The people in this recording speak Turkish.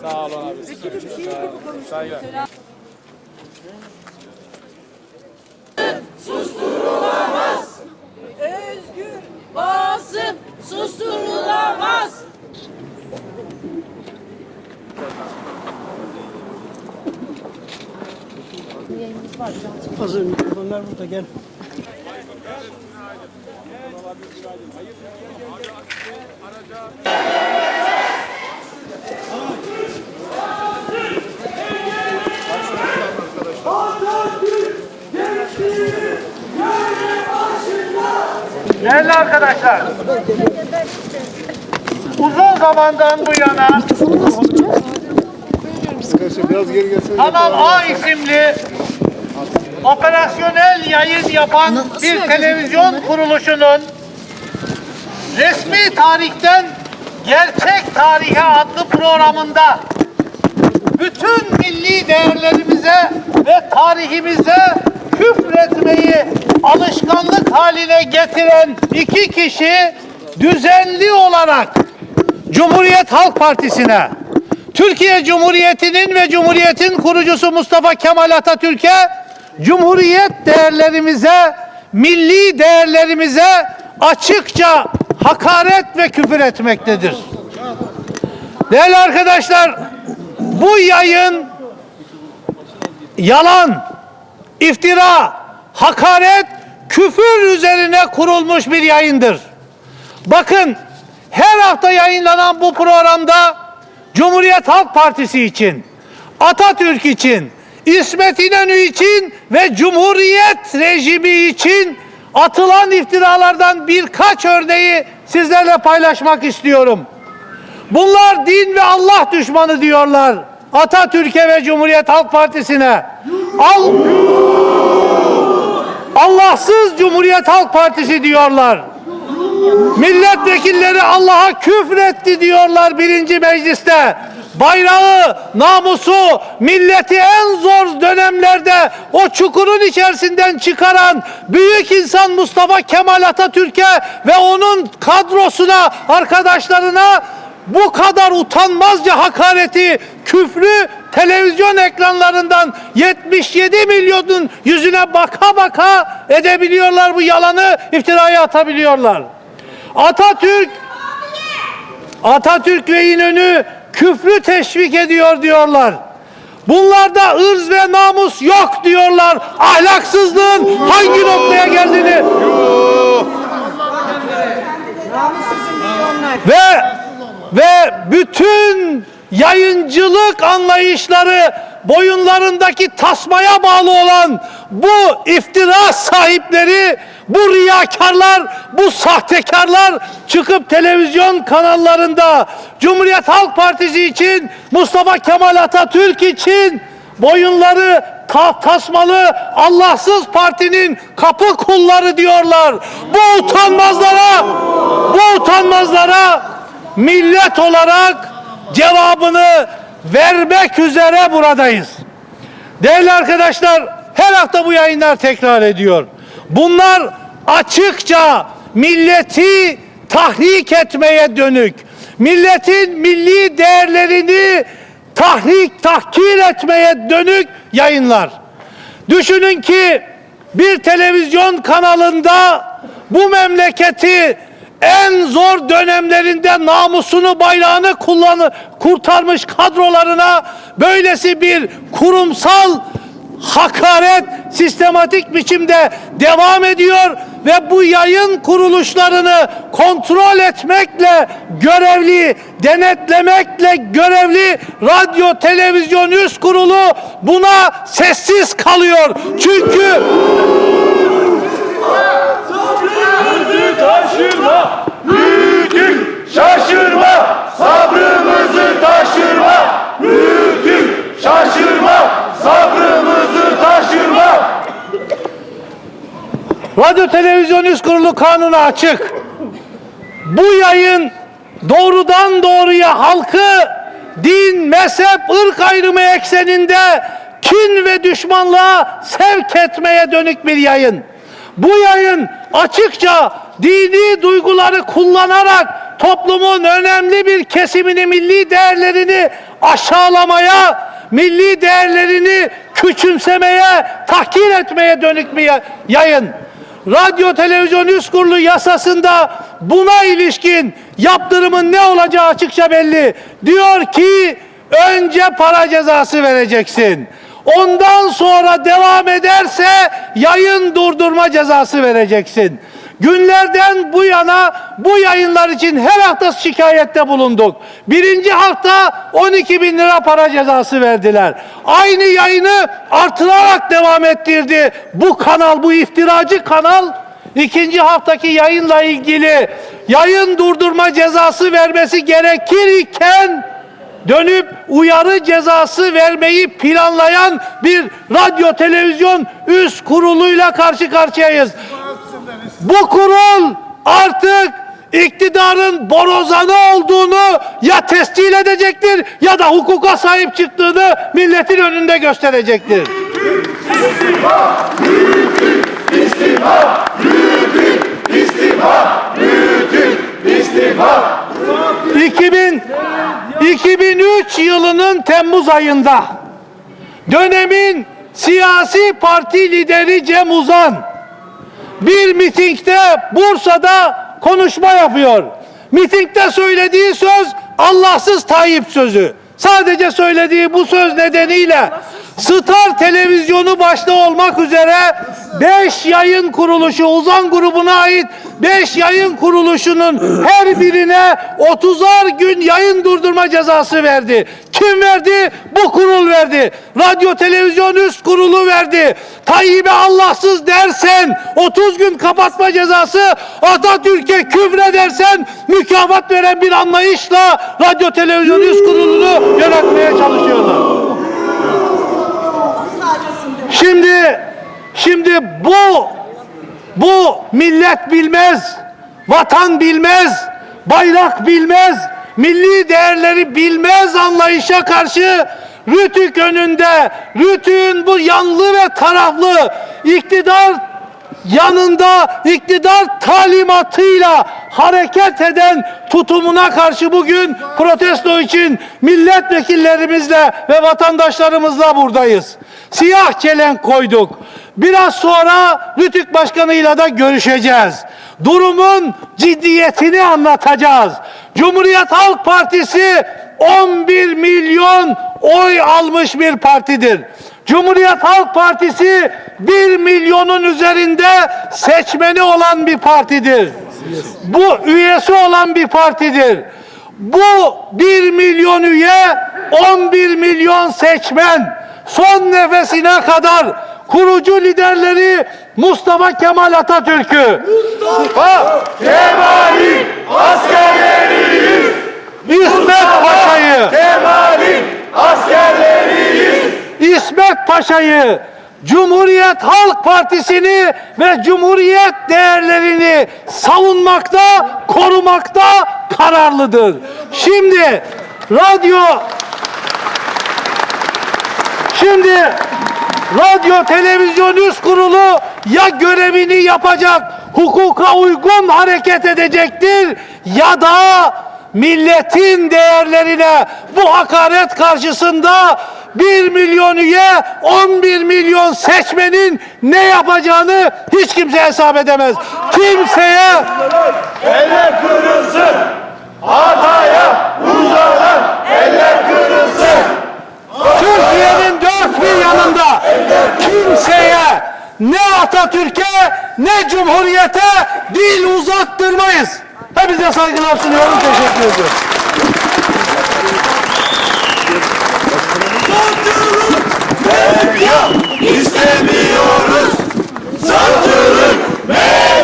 Sağ olun abi. Sağ olun. Saygılar. Özgür basın susturulamaz. Hazır mikrofonlar burada gel. Değerli arkadaşlar, uzun zamandan bu yana. Kanal A isimli operasyonel yayın yapan bir televizyon kuruluşunun resmi tarihten gerçek tarihe adlı programında bütün milli değerlerimize ve tarihimize küfretmeyi alışkanlık haline getiren iki kişi düzenli olarak Cumhuriyet Halk Partisi'ne, Türkiye Cumhuriyeti'nin ve Cumhuriyet'in kurucusu Mustafa Kemal Atatürk'e, Cumhuriyet değerlerimize, milli değerlerimize açıkça hakaret ve küfür etmektedir. Değerli arkadaşlar, bu yayın yalan, iftira, hakaret, küfür üzerine kurulmuş bir yayındır. Bakın her hafta yayınlanan bu programda Cumhuriyet Halk Partisi için, Atatürk için, İsmet İnönü için ve Cumhuriyet rejimi için atılan iftiralardan birkaç örneği sizlerle paylaşmak istiyorum. Bunlar din ve Allah düşmanı diyorlar. Atatürk'e ve Cumhuriyet Halk Partisi'ne. Al Allahsız Cumhuriyet Halk Partisi diyorlar. Milletvekilleri Allah'a küfretti diyorlar birinci mecliste. Bayrağı, namusu, milleti en zor dönemlerde o çukurun içerisinden çıkaran büyük insan Mustafa Kemal Atatürk'e ve onun kadrosuna, arkadaşlarına bu kadar utanmazca hakareti, küfrü televizyon ekranlarından 77 milyonun yüzüne baka baka edebiliyorlar bu yalanı, iftirayı atabiliyorlar. Atatürk Atatürk ve İnönü küfrü teşvik ediyor diyorlar. Bunlarda ırz ve namus yok diyorlar. Ahlaksızlığın hangi noktaya geldiğini ve ve bütün yayıncılık anlayışları boyunlarındaki tasmaya bağlı olan bu iftira sahipleri, bu riyakarlar, bu sahtekarlar çıkıp televizyon kanallarında Cumhuriyet Halk Partisi için, Mustafa Kemal Atatürk için boyunları ta- tasmalı Allahsız partinin kapı kulları diyorlar. Bu utanmazlara, bu utanmazlara millet olarak cevabını vermek üzere buradayız. Değerli arkadaşlar, her hafta bu yayınlar tekrar ediyor. Bunlar açıkça milleti tahrik etmeye dönük, milletin milli değerlerini tahrik, tahkir etmeye dönük yayınlar. Düşünün ki bir televizyon kanalında bu memleketi en zor dönemlerinde namusunu bayrağını kullanı kurtarmış kadrolarına böylesi bir kurumsal hakaret sistematik biçimde devam ediyor ve bu yayın kuruluşlarını kontrol etmekle görevli, denetlemekle görevli radyo televizyon üst kurulu buna sessiz kalıyor. Çünkü taşırma, Radyo Televizyon Üst Kurulu kanunu açık. Bu yayın doğrudan doğruya halkı din, mezhep, ırk ayrımı ekseninde kin ve düşmanlığa sevk etmeye dönük bir yayın. Bu yayın açıkça dini duyguları kullanarak toplumun önemli bir kesimini, milli değerlerini aşağılamaya, milli değerlerini küçümsemeye, tahkir etmeye dönük bir ya- yayın. Radyo Televizyon Üst Kurulu yasasında buna ilişkin yaptırımın ne olacağı açıkça belli. Diyor ki önce para cezası vereceksin. Ondan sonra devam ederse yayın durdurma cezası vereceksin. Günlerden bu yana bu yayınlar için her hafta şikayette bulunduk. Birinci hafta 12 bin lira para cezası verdiler. Aynı yayını artırarak devam ettirdi. Bu kanal, bu iftiracı kanal ikinci haftaki yayınla ilgili yayın durdurma cezası vermesi gerekirken dönüp uyarı cezası vermeyi planlayan bir radyo televizyon üst kuruluyla karşı karşıyayız. Bu kurul artık iktidarın borazanı olduğunu ya tescil edecektir ya da hukuka sahip çıktığını milletin önünde gösterecektir. 2000 2003 yılının Temmuz ayında dönemin siyasi parti lideri Cem Uzan bir mitingde Bursa'da konuşma yapıyor. Mitingde söylediği söz Allahsız Tayyip sözü. Sadece söylediği bu söz nedeniyle Star televizyonu başta olmak üzere 5 yayın kuruluşu Uzan grubuna ait 5 yayın kuruluşunun her birine 30'ar gün yayın durdurma cezası verdi. Kim verdi? Bu kurul verdi. Radyo Televizyon Üst Kurulu verdi. Tayyip'e Allahsız dersen 30 gün kapatma cezası, Atatürk'e küfredersen mükafat veren bir anlayışla Radyo Televizyon Üst Kurulu'nu yönetmeye çalışıyorlar. Şimdi şimdi bu bu millet bilmez, vatan bilmez, bayrak bilmez, milli değerleri bilmez anlayışa karşı Rütük önünde, Rütük'ün bu yanlı ve taraflı iktidar yanında iktidar talimatıyla hareket eden tutumuna karşı bugün protesto için milletvekillerimizle ve vatandaşlarımızla buradayız. Siyah çelenk koyduk. Biraz sonra Rütük Başkanı'yla da görüşeceğiz. Durumun ciddiyetini anlatacağız. Cumhuriyet Halk Partisi 11 milyon oy almış bir partidir. Cumhuriyet Halk Partisi 1 milyonun üzerinde seçmeni olan bir partidir. Bu üyesi olan bir partidir. Bu 1 milyon üye 11 milyon seçmen son nefesine kadar kurucu liderleri Mustafa Kemal Atatürk'ü Mustafa Kemal'in askerleriyiz. İsmet Paşa'yı Kemal'in askerleriyiz. İsmet Paşa'yı, Cumhuriyet Halk Partisi'ni ve Cumhuriyet değerlerini savunmakta, korumakta kararlıdır. Şimdi radyo Şimdi radyo televizyon üst kurulu ya görevini yapacak, hukuka uygun hareket edecektir ya da milletin değerlerine bu hakaret karşısında 1 milyon üye 11 milyon seçmenin ne yapacağını hiç kimse hesap edemez. Kimseye Eller kırılsın. Hataya uzanan eller kırılsın. Türkiye'nin Atatürk'ün yanında kimseye ne Atatürk'e ne Cumhuriyet'e dil uzattırmayız. Hepinize saygılar sunuyorum. Teşekkür ediyorum. Satılık Meryem istemiyoruz. Satılık Meryem.